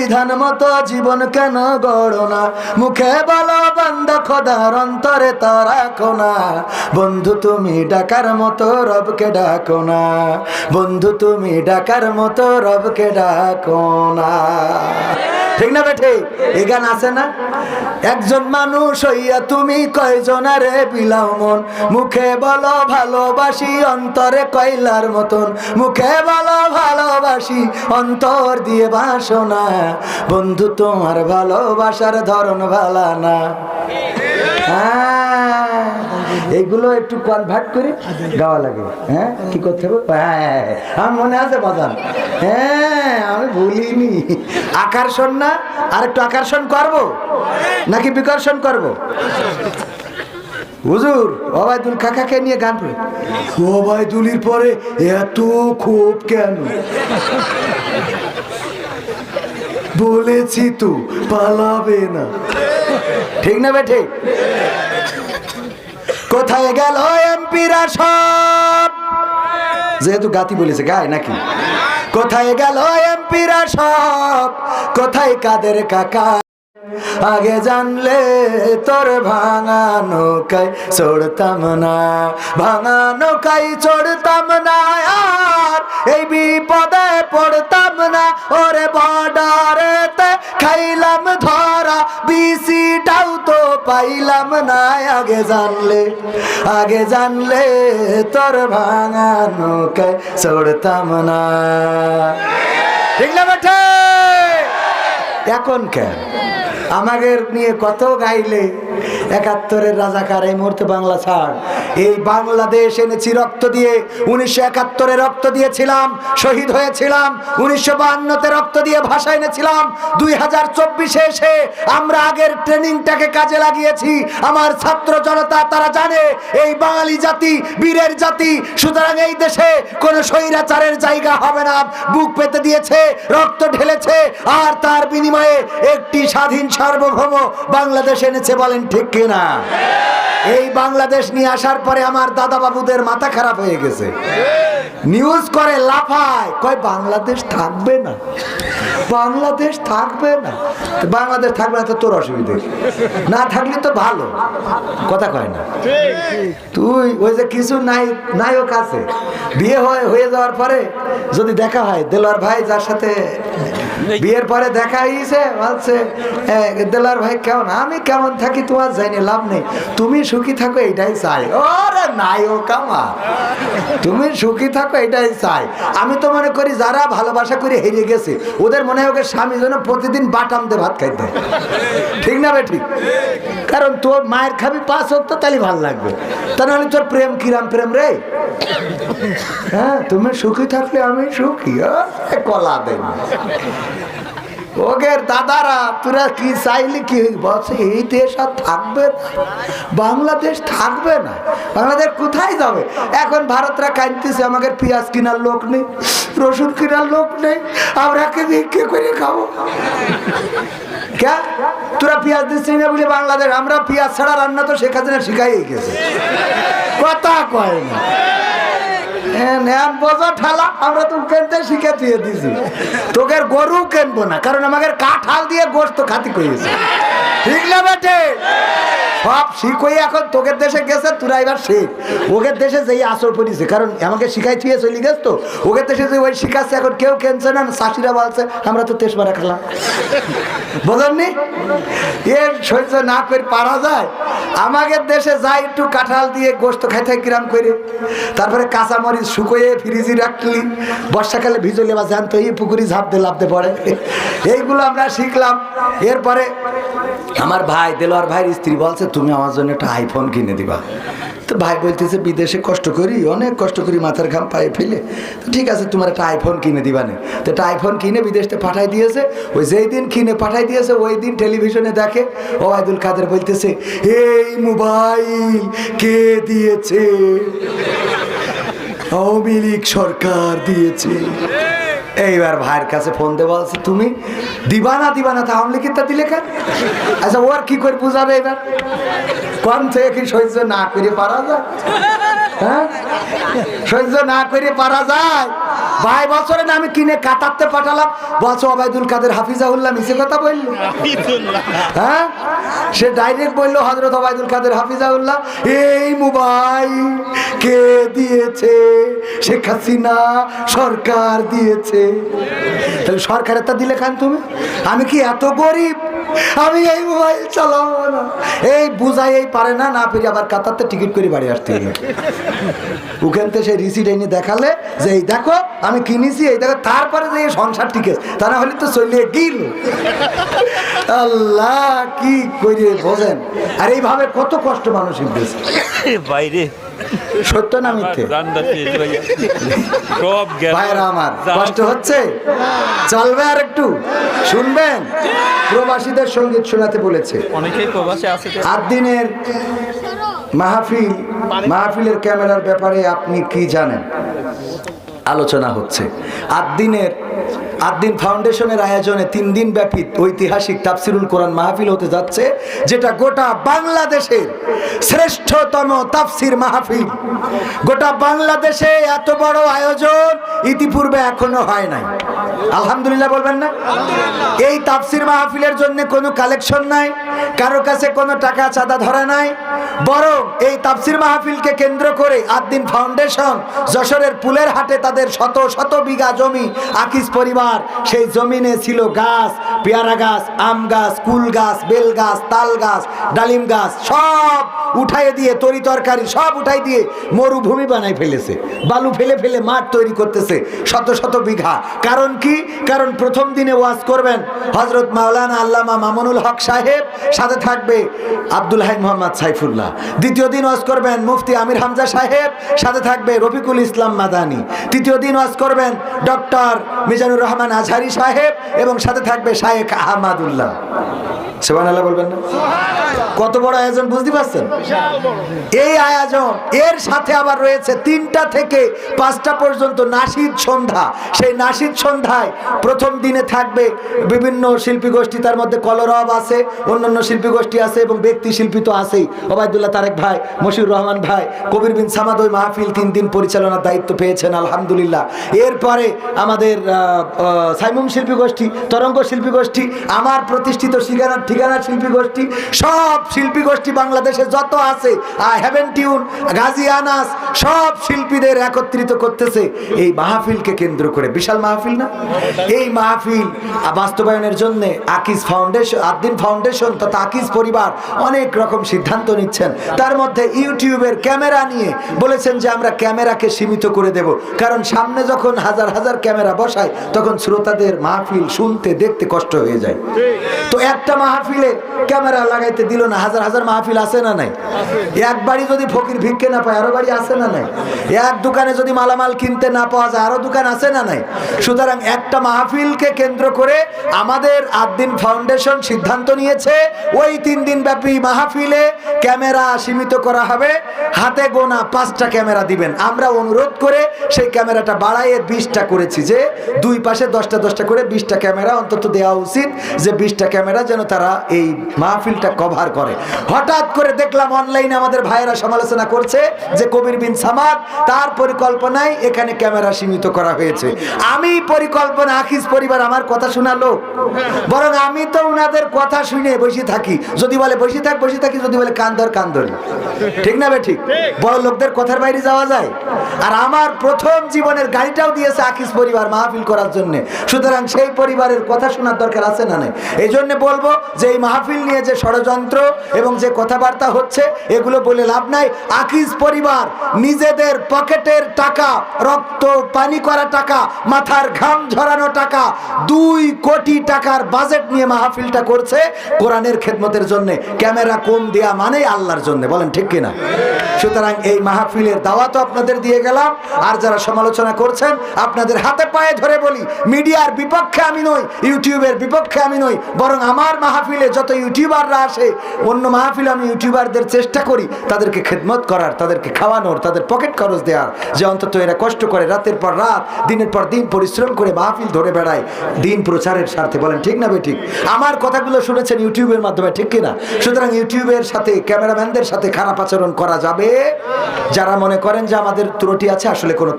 বিধান মতো জীবন কেন গড়ো না? মুখে বলো বন্ধ খোদার অন্তরে তা রাখো না। বন্ধু তুমি ডাকার মতো রবকে ডাকো না। বন্ধু তুমি ডাকার মতো রবকে ডাকো না। ঠিক না বেঠে? এই গান আছে না? একজন মানুষ হইয়া তুমি কয়জনারে বিলাও মন? মুখে বলো ভালোবাসি অন্তরে কয়লার মতন। মুখে বলো ভালোবাসি অন্তর দিয়ে বাসনা। বন্ধু তোমার ভালোবাসার ধরন ভালা না। হ্যাঁ, এইগুলো একটু কনভার্ট করে গাওয়া লাগে। হ্যাঁ? কি করতে হবে? হ্যাঁ আমার মনে আছে বাজান। হ্যাঁ আমি ভুলিনি। আকর্ষণ না? আর একটু আকর্ষণ করব? নাকি বিকর্ষণ করব? হুজুর অবায়দুল কাকাকে নিয়ে গান করে। অবায়দুলির পরে এত খুব কেন? বলেছি তো পালাবে না। ঠিক না বেঠে কোথায় গেল এমপিরা সব? যেহেতু গাতি বলেছে, গায় নাকি? কোথায় গেল এমপিরা সব? কোথায় কাদের কাকা? আগে জানলে তোর ভাঙা নৌকায় চড়তাম না, ভাঙা নৌকায় চড়তাম না, আর এই বিপদে পড়তাম না। ওরে বর্ডারেতে খাইলাম ধরা তো পাইলাম না আগে জানলে আগে জানলে তোর ভাঙা নৌকায় চড়তাম না। না এখন কেন? আমাদের নিয়ে কত গাইলে একাত্তরের রাজাকার এই মুহূর্তে বাংলা ছাড়। এই বাংলাদেশ এনেছি রক্ত দিয়ে। উনিশশো একাত্তরে রক্ত দিয়েছিলাম, শহীদ হয়েছিলাম, উনিশশো বাহান্নতে রক্ত দিয়ে ভাষা এনেছিলাম। দুই হাজার চব্বিশে এসে আমরা আগের ট্রেনিংটাকে কাজে লাগিয়েছি। আমার ছাত্র জনতা, তারা জানে, এই বাঙালি জাতি, বীরের জাতি, সুতরাং এই দেশে কোনো স্বৈরাচারের জায়গা হবে না। বুক পেতে দিয়েছে, রক্ত ঢেলেছে, আর তার বিনিময়ে একটি স্বাধীন সার্বভৌম বাংলাদেশ এনেছে বলেন ঠিক কিনা এই বাংলাদেশ নিয়ে আসার পরে আমার দাদা বাবুদের মাথা খারাপ হয়ে গেছে। নিউজ করে লাফায়, কয়, বাংলাদেশ থাকবে না, বাংলাদেশ থাকবে না। বাংলাদেশ থাকবে না তো তোর অসুবিধে। না থাকলে তো ভালো, কথা কয় না। তুই ওই যে কিছু নাই, নায়ক আছে। বিয়ে হয়ে হয়ে যাওয়ার পরে যদি দেখা হয়, দেলোয়ার ভাই যার সাথে বিয়ের পরে দেখা হয়েছে বলছে "এ, দেলোয়ার ভাই কেমন? আমি কেমন থাকি তোমার জানি লাভ নেই। তুমি সুখী থাকো এটাই চাই। ওরে ও কামা তুমি সুখী থাকো এটাই চাই। আমি তো মনে করি যারা ভালোবাসা করে হেরে গেছে ওদের মনে হয় ওকে স্বামী যেন প্রতিদিন বাটাম দিয়ে ভাত খাইতে। ঠিক না বে ঠিক? কারণ তোর মায়ের খাবি পাঁচ হোক তো তাহলে ভালো লাগবে। তা নাহলে তোর প্রেম কিরাম প্রেম রে? হ্যাঁ তুমি সুখী থাকলে আমি সুখী কলা দেন। ওগের দাদারা, তোরা কি চাইলি কি বলছে? এই দেশ আর থাকবে না। বাংলাদেশ থাকবে না। বাংলাদেশ কোথায় যাবে? এখন ভারতরা কাঁদতেছে, আমাদের পেঁয়াজ কেনার লোক নেই, রসুন কেনার লোক নেই, আমরা কে ভিক্ষে করে খাব? কে তোরা পেঁয়াজ দিচ্ছিস না বলে বাংলাদেশ, আমরা পেঁয়াজ ছাড়া রান্না তো শেখা না শিখাই গেছে। কথা কয় না। হ্যাঁ, বোঝো ঠালা আমরা কেনতে শিখে গরু কেনবো না কারণ আমাদের কাঠাল দিয়ে গোস্ত খাতি করিয়েছে। ঠিক না বেটে? সব শিখই এখন তোকে দেশে গেছে, তোরা এবার শিখ। ওকে দেশে যেই আসর পড়িছে কারণ আমাকে শিখাই থুয়ে চলে গেছ তো। ওকে দেশে যে ওই শিখাচ্ছে, এখন কেউ কেনছে না শাশুড়া বলছে, আমরা তো তেসমারা খেলাম। বোঝেননি? এর সহ্য না করে পারা যায়। আমাদের দেশে যাই একটু কাঁঠাল দিয়ে গোস্ত খাইতে কিরাম করে, তারপরে কাঁচামরিচ শুকোয়ে ফ্রিজে রাখলি, বর্ষাকালে ভিজলে বা জানতো এই পুকুরি ঝাঁপ দিয়ে লাভতে পড়ে। এইগুলো আমরা শিখলাম। এরপরে আমার ভাই, দেলোয়ার ভাইয়ের স্ত্রী বলছে তুমি আমার জন্য একটা আইফোন কিনে দিবা। তো ভাই বলতেছে, বিদেশে কষ্ট করি, অনেক কষ্ট করি, মাথার ঘাম পায়ে ফেলে। তো ঠিক আছে, তোমার একটা আইফোন কিনে দিবা না। তো একটা আইফোন কিনে বিদেশে পাঠাই দিয়েছে। ওই যেই দিন কিনে পাঠাই দিয়েছে, ওই দিন টেলিভিশনে দেখে ওবায়দুল কাদের বলতেছে, এই মোবাইল কে দিয়েছে? আওয়ামী লীগ সরকার দিয়েছে। এইবার ভাইয়ের কাছে ফোন দেওয়া বলছে তুমি দিবা না দিবা না তা আওয়ামী তা দিলে কেন? আচ্ছা ওর কি করে বুঝাবে এবার? কম থেকে কি সহ্য না করে পারা যায়? হ্যাঁ? সহ্য না করে পারা যায়? ভাই বছরে না আমি কিনে কাতারতে পাঠালাম। বলছো ওবায়দুল কাদের হাফিজাউল্লাহ মিছে কথা বলল? হ্যাঁ? সে ডাইরেক্ট বলল হজরত ওবায়দুল কাদের হাফিজাউল্লাহ এই মোবাইল কে দিয়েছে? শেখ হাসিনা সরকার দিয়েছে। তাহলে সরকারের তা দিলে খান তুমি। আমি কি এত গরিব? আমি এই মোবাইল চালাবো না। এই বুঝাই এই পারে না না পেরে আবার কাতারতে টিকিট করে বাড়ি আসতে হবে ওখান থেকে সেই রিসিট এনে দেখালে যে, এই দেখো, আমি কিনেছি, এই দেখো, তারপরে যে সংসার টিকে, তা না হলে তো চলিয়ে গিল। আল্লাহ, কি করে বোঝেন? আর এইভাবে কত কষ্ট মানুষ দেশে বাইরে সত্য না মিথ্যে? ভাইরা আমার কষ্ট হচ্ছে? চলবে আর একটু? শুনবেন? প্রবাসীদের সংগীত শোনাতে বলেছে। অনেকেই প্রবাসে আছে আট দিনের মাহফিল মাহফিলের ক্যামেরার ব্যাপারে আপনি কি জানেন? আলোচনা হচ্ছে। আট দিনের আট দিন ফাউন্ডেশনের আয়োজনে তিন দিন ব্যাপী ঐতিহাসিক তাফসিরুল কোরআন মাহফিল হতে যাচ্ছে, যেটা গোটা বাংলাদেশের শ্রেষ্ঠতম তাফসির মাহফিল। গোটা বাংলাদেশে এত বড় আয়োজন ইতিপূর্বে এখনও হয় নাই। আলহামদুলিল্লাহ বলবেন না? এই তাফসির মাহফিলের জন্য কোনো কালেকশন নাই, কারও কাছে কোনো টাকা চাঁদা ধরা নাই বরং এই তাফসির মাহফিলকে কেন্দ্র করে আদ্দিন ফাউন্ডেশন যশোরের পুলের হাটে তাদের শত শত বিঘা জমি, আকিস পরিবার, সেই জমিনে ছিল গাছ, পেয়ারা গাছ, আম গাছ, কুল গাছ, বেল গাছ, তাল গাছ, ডালিম গাছ, সব উঠাই দিয়ে, তরি তরকারি সব উঠাই দিয়ে মরুভূমি বানাই ফেলেছে। বালু ফেলে ফেলে মাঠ তৈরি করতেছে শত শত বিঘা। কারণ কি? কারণ প্রথম দিনে ওয়াজ করবেন হজরত মাওলানা আল্লামা মামুনুল হক সাহেব, সাথে থাকবে আব্দুল হাই মোহাম্মদ সাইফুল্লাহ দ্বিতীয় দিন ওয়াজ করবেন মুফতি আমির হামজা সাহেব, সাথে থাকবে রফিকুল ইসলাম মাদানি। তৃতীয় দিন ওয়াজ করবেন ডক্টর মিজানুর রহমান আজহারি সাহেব এবং সাথে থাকবে শায়েখ আহমাদুল্লাহ। কত বড় আয়োজন বুঝতে পারছেন? এই আয়োজন, এর সাথে আবার রয়েছে তিনটা থেকে পাঁচটা পর্যন্ত নাসিদ সন্ধ্যা। সেই নাসিদ সন্ধ্যায় প্রথম দিনে থাকবে বিভিন্ন শিল্পী গোষ্ঠী, তার মধ্যে কলরব আছে, অন্যান্য শিল্পী গোষ্ঠী আছে এবং ব্যক্তি শিল্পী তো আছেই। ওবায়দুল্লাহ তারেক ভাই, মশিউর রহমান ভাই, কবির বিন সামাদ ওই মাহফিল তিন দিন পরিচালনার দায়িত্ব পেয়েছেন, আলহামদুলিল্লাহ। এরপরে আমাদের সাইমুম শিল্পী গোষ্ঠী, তরঙ্গ শিল্পী গোষ্ঠী, আমার প্রতিষ্ঠিত ঠিকানা ঠিকানা শিল্পী গোষ্ঠী, সব শিল্পী গোষ্ঠী বাংলাদেশে যত আছে হ্যাভেন টিউন, গাজী আনাস, সব শিল্পীদের একত্রিত করতেছে। এই মাহফিলকে কেন্দ্র করে, বিশাল মাহফিল না? এই মাহফিল বাস্তবায়নের জন্য আকিস ফাউন্ডেশন আদ্দিন ফাউন্ডেশন তথা আকিস পরিবার অনেক রকম সিদ্ধান্ত নিচ্ছেন। তার মধ্যে ইউটিউবের ক্যামেরা নিয়ে বলেছেন যে আমরা ক্যামেরাকে সীমিত করে দেব। কারণ সামনে যখন হাজার হাজার ক্যামেরা বসায়, তখন শ্রোতাদের মাহফিল শুনতে, দেখতে কষ্ট হয়ে যায়। তো একটা মাহফিলে ক্যামেরা লাগাইতে দিল না, হাজার হাজার মাহফিল আছে না নাই? এক বাড়ি যদি ফকির ভিক্ষে না পায়, আরও বাড়ি আছে না নাই? এক দোকানে যদি মালামাল কিনতে না পাওয়া যায়, আরও দোকান আছে না নাই? সুতরাং একটা মাহফিলকে কেন্দ্র করে আমাদের আদ্দিন ফাউন্ডেশন সিদ্ধান্ত নিয়েছে, ওই তিন দিন ব্যাপী মাহফিলে ক্যামেরা সীমিত করা হবে। হাতে গোনা পাঁচটা ক্যামেরা দিবেন। আমরা অনুরোধ করে সেই ক্যামেরাটা বাড়াইয়ে বিশটা করেছি যে, দুই পাশে দশটা দশটা করে বিশটা ক্যামেরা অন্তত দেওয়া উচিত যে, বিশটা ক্যামেরা যেন তারা এই মাহফিলটা কভার করে। হঠাৎ করে দেখলাম অনলাইনে আমাদের ভাইয়েরা সমালোচনা করছে যে, কবির বিন সামাদ তার পরিকল্পনায় এখানে ক্যামেরা সীমিত করা হয়েছে। আমি পরিকল্পনা আখিস পরিবার আমার কথা শোনালো। বরং আমি তো উনাদের কথা শুনে বসে থাকি। যদি বলে বসে থাক, বসে থাকি, যদি বলে কান ধর কান ধরি ঠিক না বে ঠিক? বড় লোকদের কথার বাইরে যাওয়া যায়। আর আমার প্রথম জীবনের গাড়িটাও দিয়েছে আকিস পরিবার মাহফিল করার জন্য। সুতরাং সেই পরিবারের কথা শোনার দরকার আছে না নাই? এই জন্য বলব যে এই মাহফিল নিয়ে যে ষড়যন্ত্র এবং যে কথাবার্তা হচ্ছে এগুলো বলে লাভ নাই। আকিস পরিবার নিজেদের পকেটের টাকা রক্ত পানি করা টাকা মাথার ঘাম ঝরানো টাকা দুই কোটি টাকার বাজেট নিয়ে মাহফিলটা করছে কোরআনের খেদমতের জন্য। ক্যামেরা কম দেয়া মানে আল্লাহর জন্য, বলেন ঠিক কিনা? সুতরাং এই মাহফিলের দাওয়াতও আপনাদের দিয়ে গেলাম। আর যারা সমালোচনা করছেন, আপনাদের হাতে পায়ে ধরে বলি, মিডিয়ার বিপক্ষে আমি নই, ইউটিউবের বিপক্ষে আমি নই, বরং আমার মাহফিলে যত ইউটিউবাররা আসে, অন্য মাহফিলে আমি ইউটিউবারদের চেষ্টা করি, তাদেরকে খেদমত করার, তাদেরকে খাওয়ানোর, তাদের পকেট খরচ দেওয়ার, যে অন্তত এরা কষ্ট করে রাতের পর রাত, দিনের পর দিন পরিশ্রম করে মাহফিল ধরে বেড়ায়, দিন প্রচারের স্বার্থে, বলেন ঠিক না বে ঠিক? আমার কথাগুলো শুনেছেন ইউটিউবের মাধ্যমে, ঠিক কিনা? সুতরাং ইউটিউবের সাথে ক্যামেরাম্যানদের সাথে খারাপ আচরণ করা যাবে? যারা মনে করেন যে আমাদের ত্রুটি আছে, আসলে কোনো